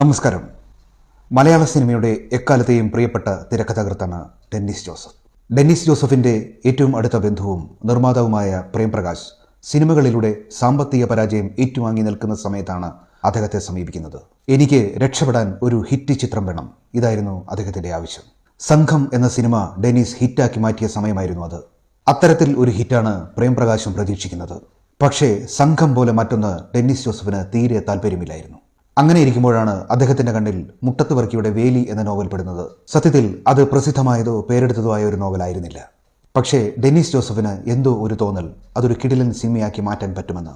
നമസ്കാരം. മലയാള സിനിമയുടെ എക്കാലത്തെയും പ്രിയപ്പെട്ട തിരക്കഥാകൃത്താണ് ഡെന്നിസ് ജോസഫ്. ഡെന്നിസ് ജോസഫിന്റെ ഏറ്റവും അടുത്ത ബന്ധുവും നിർമ്മാതാവുമായ പ്രേംപ്രകാശ് സിനിമകളിലൂടെ സാമ്പത്തിക പരാജയം ഏറ്റുവാങ്ങി നിൽക്കുന്ന സമയത്താണ് അദ്ദേഹത്തെ സമീപിക്കുന്നത്. എനിക്ക് രക്ഷപ്പെടാൻ ഒരു ഹിറ്റ് ചിത്രം വേണം. ഇതായിരുന്നു അദ്ദേഹത്തിന്റെ ആവശ്യം. സംഘം എന്ന സിനിമ ഡെന്നിസ് ഹിറ്റാക്കി മാറ്റിയ സമയമായിരുന്നു അത്. അത്തരത്തിൽ ഒരു ഹിറ്റാണ് പ്രേംപ്രകാശും പ്രതീക്ഷിക്കുന്നത്. പക്ഷേ സംഘം പോലെ മറ്റൊന്ന് ഡെന്നിസ് ജോസഫിന് തീരെ താല്പര്യമില്ലായിരുന്നു. അങ്ങനെ ഇരിക്കുമ്പോഴാണ് അദ്ദേഹത്തിന്റെ കണ്ണിൽ മുട്ടത്ത് വർക്കിയുടെ വേലി എന്ന നോവൽ പെടുന്നത്. സത്യത്തിൽ അത് പ്രസിദ്ധമായതോ പേരെടുത്തതോ ആയ ഒരു നോവലായിരുന്നില്ല. പക്ഷേ ഡെന്നിസ് ജോസഫിന് എന്തോ ഒരു തോന്നൽ അതൊരു കിടിലൻ സിനിമയാക്കി മാറ്റാൻ പറ്റുമെന്ന്.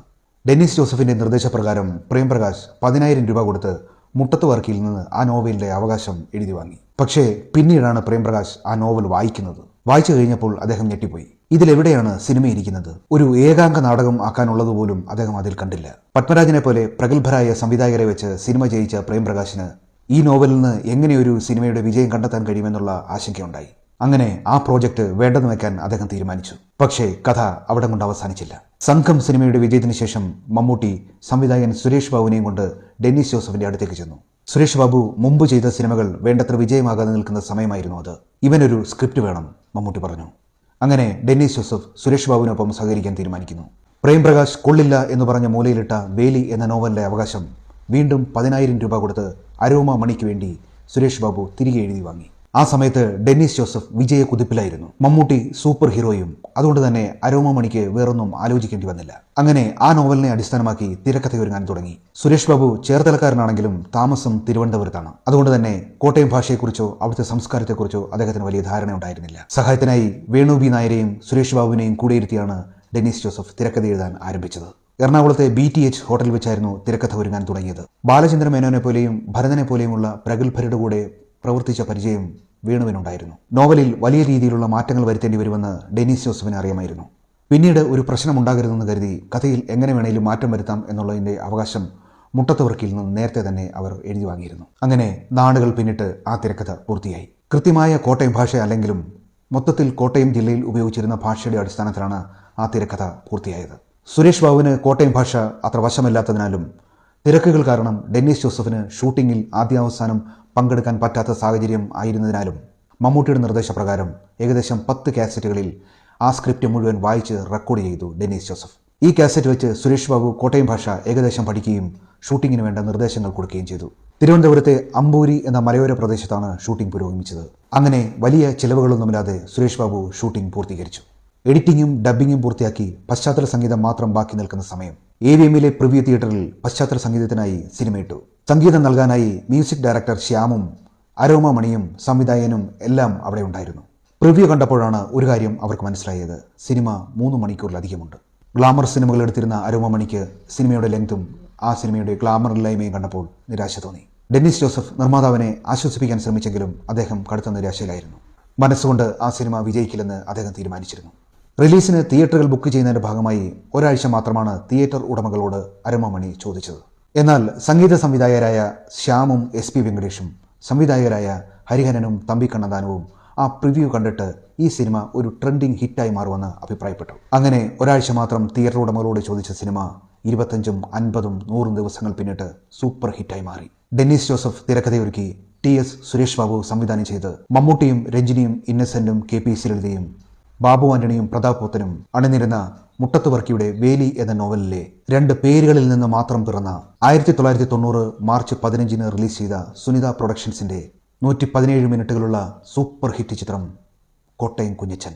ഡെന്നിസ് ജോസഫിന്റെ നിർദ്ദേശപ്രകാരം പ്രേംപ്രകാശ് പതിനായിരം രൂപ കൊടുത്ത് മുട്ടത്ത് വർക്കിയിൽ നിന്ന് ആ നോവലിന്റെ അവകാശം എഴുതി വാങ്ങി. പക്ഷേ പിന്നീടാണ് പ്രേംപ്രകാശ് ആ നോവൽ വായിക്കുന്നത്. വായിച്ചു കഴിഞ്ഞപ്പോൾ അദ്ദേഹം ഞെട്ടിപ്പോയി. ഇതിലെവിടെയാണ് സിനിമ ഇരിക്കുന്നത് ഒരു ഏകാംഗ നാടകം ആക്കാനുള്ളത് പോലും അദ്ദേഹം അതിൽ കണ്ടില്ല. പത്മരാജനെ പോലെ പ്രഗത്ഭരായ സംവിധായകരെ വെച്ച് സിനിമ ജയിച്ച പ്രേംപ്രകാശിന് ഈ നോവലിൽ നിന്ന് എങ്ങനെയൊരു സിനിമയുടെ വിജയം കണ്ടെത്താൻ കഴിയുമെന്നുള്ള ആശങ്കയുണ്ടായി. അങ്ങനെ ആ പ്രോജക്റ്റ് വേണ്ടെന്ന് വെക്കാൻ അദ്ദേഹം തീരുമാനിച്ചു. പക്ഷേ കഥ അവിടെ കൊണ്ട് അവസാനിച്ചില്ല. സംഘം സിനിമയുടെ വിജയത്തിന് ശേഷം മമ്മൂട്ടി സംവിധായകൻ സുരേഷ് ബാബുവിനെയും കൊണ്ട് ഡെന്നിസ് ജോസഫിന്റെ അടുത്തേക്ക് ചെന്നു. സുരേഷ് ബാബു മുമ്പ് ചെയ്ത സിനിമകൾ വേണ്ടത്ര വിജയമാകാതെ നിൽക്കുന്ന സമയമായിരുന്നു അത്. ഇവനൊരു സ്ക്രിപ്റ്റ് വേണം മമ്മൂട്ടി പറഞ്ഞു. അങ്ങനെ ഡെന്നിസ് ജോസഫ് സുരേഷ് ബാബുവിനൊപ്പം സഹകരിക്കാൻ തീരുമാനിക്കുന്നു. പ്രേംപ്രകാശ് കൊള്ളില്ല എന്ന് പറഞ്ഞ മൂലയിലിട്ട ബേലി എന്ന നോവലിന്റെ അവകാശം വീണ്ടും പതിനായിരം രൂപ കൊടുത്ത് അരോമ മണിക്ക് വേണ്ടി സുരേഷ് ബാബു തിരികെ എഴുതി വാങ്ങി. ആ സമയത്ത് ഡെന്നിസ് ജോസഫ് വിജയ കുതിപ്പിലായിരുന്നു. മമ്മൂട്ടി സൂപ്പർ ഹീറോയും. അതുകൊണ്ട് തന്നെ അരോമ മണിക്ക് വേറൊന്നും ആലോചിക്കേണ്ടി വന്നില്ല. അങ്ങനെ ആ നോവലിനെ അടിസ്ഥാനമാക്കി തിരക്കഥയൊരുങ്ങാൻ തുടങ്ങി. സുരേഷ് ബാബു ചേർത്തലക്കാരനാണെങ്കിലും താമസം തിരുവനന്തപുരത്താണ്. അതുകൊണ്ട് തന്നെ കോട്ടയം ഭാഷയെക്കുറിച്ചോ അവിടുത്തെ സംസ്കാരത്തെക്കുറിച്ചോ അദ്ദേഹത്തിന് വലിയ ധാരണ ഉണ്ടായിരുന്നില്ല. സഹായത്തിനായി വേണു ബി നായരെയും സുരേഷ് ബാബുവിനെയും കൂടെയിരുത്തിയാണ് ഡെന്നിസ് ജോസഫ് തിരക്കഥ എഴുതാൻ ആരംഭിച്ചത്. എറണാകുളത്തെ ബി ടി എച്ച് ഹോട്ടലിൽ വെച്ചായിരുന്നു തിരക്കഥ ഒരുങ്ങാൻ തുടങ്ങിയത്. ബാലചന്ദ്രമേനോനെ പോലെയും ഭരതനെ പോലെയുമുള്ള പ്രഗത്ഭരുടെ കൂടെ പ്രവർത്തിച്ച പരിചയം വേണുവിനുണ്ടായിരുന്നു നോവലിൽ വലിയ രീതിയിലുള്ള മാറ്റങ്ങൾ വരുത്തേണ്ടി വരുമെന്ന് ഡെനീസ് ജോസഫിന് അറിയാമായിരുന്നു. പിന്നീട് ഒരു പ്രശ്നമുണ്ടാകരുതെന്ന് കരുതി കഥയിൽ എങ്ങനെ വേണേലും മാറ്റം വരുത്താം എന്നുള്ളതിന്റെ അവകാശം മുട്ടത്തുവർക്കിൽ നിന്ന് നേരത്തെ തന്നെ അവർ എഴുതി വാങ്ങിയിരുന്നു. അങ്ങനെ നാടുകൾ പിന്നിട്ട് ആ തിരക്കഥ പൂർത്തിയായി. കൃത്യമായ കോട്ടയം ഭാഷ അല്ലെങ്കിലും മൊത്തത്തിൽ കോട്ടയം ജില്ലയിൽ ഉപയോഗിച്ചിരുന്ന ഭാഷയുടെ അടിസ്ഥാനത്തിലാണ് ആ തിരക്കഥ പൂർത്തിയായത്. സുരേഷ് ബാബുവിന് കോട്ടയം ഭാഷ അത്ര വശമില്ലാത്തതിനാലും തിരക്കുകൾ കാരണം ഡെന്നിസ് ജോസഫിന് ഷൂട്ടിങ്ങിൽ ആദ്യാവസാനം പങ്കെടുക്കാൻ പറ്റാത്ത സാഹചര്യം ആയിരുന്നതിനാലും മമ്മൂട്ടിയുടെ നിർദ്ദേശപ്രകാരം ഏകദേശം പത്ത് കാസറ്റുകളിൽ ആ സ്ക്രിപ്റ്റ് മുഴുവൻ വായിച്ച് റെക്കോർഡ് ചെയ്തു ഡെന്നിസ് ജോസഫ്. ഈ കാസറ്റ് വെച്ച് സുരേഷ് ബാബു കോട്ടയം ഭാഷ ഏകദേശം പഠിക്കുകയും ഷൂട്ടിങ്ങിന് വേണ്ട നിർദ്ദേശങ്ങൾ കൊടുക്കുകയും ചെയ്തു. തിരുവനന്തപുരത്തെ അമ്പൂരി എന്ന മലയോര പ്രദേശത്താണ് ഷൂട്ടിംഗ് പുരോഗമിച്ചത്. അങ്ങനെ വലിയ ചിലവുകളൊന്നുമില്ലാതെ സുരേഷ് ബാബു ഷൂട്ടിംഗ് പൂർത്തീകരിച്ചു. എഡിറ്റിംഗും ഡബ്ബിങ്ങും പൂർത്തിയാക്കി പശ്ചാത്തല സംഗീതം മാത്രം ബാക്കി നിൽക്കുന്ന സമയം. എമ്മിലെ പ്രിവ്യൂ തിയേറ്ററിൽ പശ്ചാത്തല സംഗീതത്തിനായി സിനിമയിട്ടു. സംഗീതം നൽകാനായി മ്യൂസിക് ഡയറക്ടർ ശ്യാമും അരോമ മണിയും സംവിധായകനും എല്ലാം അവിടെ ഉണ്ടായിരുന്നു. പ്രിവ്യൂ കണ്ടപ്പോഴാണ് ഒരു കാര്യം അവർക്ക് മനസ്സിലായത്. സിനിമ മൂന്ന് മണിക്കൂറിലധികമുണ്ട്. ഗ്ലാമർ സിനിമകൾ എടുത്തിരുന്ന അരോമ മണിക്ക് സിനിമയുടെ ലെങ്തും ആ സിനിമയുടെ ഗ്ലാമറില്ലായ്മയും കണ്ടപ്പോൾ നിരാശ തോന്നി. ഡെന്നിസ് ജോസഫ് നിർമ്മാതാവിനെ ആശ്വസിപ്പിക്കാൻ ശ്രമിച്ചെങ്കിലും അദ്ദേഹം കടുത്ത നിരാശയിലായിരുന്നു. മനസ്സുകൊണ്ട് ആ സിനിമ വിജയിക്കില്ലെന്ന് അദ്ദേഹം തീരുമാനിച്ചിരുന്നു. റിലീസിന് തിയേറ്ററുകൾ ബുക്ക് ചെയ്യുന്നതിന്റെ ഭാഗമായി ഒരാഴ്ച മാത്രമാണ് തിയേറ്റർ ഉടമകളോട് അരമമണി ചോദിച്ചത്. എന്നാൽ സംഗീത സംവിധായകരായ ശ്യാമും എസ് പി വെങ്കടേഷും സംവിധായകരായ ഹരിഹരനും തമ്പി കണ്ണദാനവും ആ പ്രിവ്യൂ കണ്ടിട്ട് ഈ സിനിമ ഒരു ട്രെൻഡിങ് ഹിറ്റായി മാറുമെന്ന് അഭിപ്രായപ്പെട്ടു. അങ്ങനെ ഒരാഴ്ച മാത്രം തിയേറ്റർ ഉടമകളോട് ചോദിച്ച സിനിമ ഇരുപത്തഞ്ചും അൻപതും നൂറും ദിവസങ്ങൾ പിന്നിട്ട് സൂപ്പർ ഹിറ്റായി മാറി. ഡെന്നിസ് ജോസഫ് തിരക്കഥയൊരുക്കി ടി എസ് സുരേഷ് ബാബു സംവിധാനം ചെയ്ത് മമ്മൂട്ടിയും രഞ്ജിനിയും ഇന്നസെന്റും കെ പി ലളിതയും ബാബു ആന്റണിയും പ്രതാപ് പോത്തനും അണിനിരുന്ന മുട്ടത്തുവർക്കിയുടെ വേലി എന്ന നോവലിലെ രണ്ട് പേരുകളിൽ നിന്ന് മാത്രം പിറന്ന ആയിരത്തി തൊള്ളായിരത്തി തൊണ്ണൂറ് മാർച്ച് പതിനഞ്ചിന് റിലീസ് ചെയ്ത സുനിത പ്രൊഡക്ഷൻസിന്റെ നൂറ്റി പതിനേഴ് മിനിറ്റുകളുള്ള സൂപ്പർ ഹിറ്റ് ചിത്രം കോട്ടയം കുഞ്ഞച്ചൻ.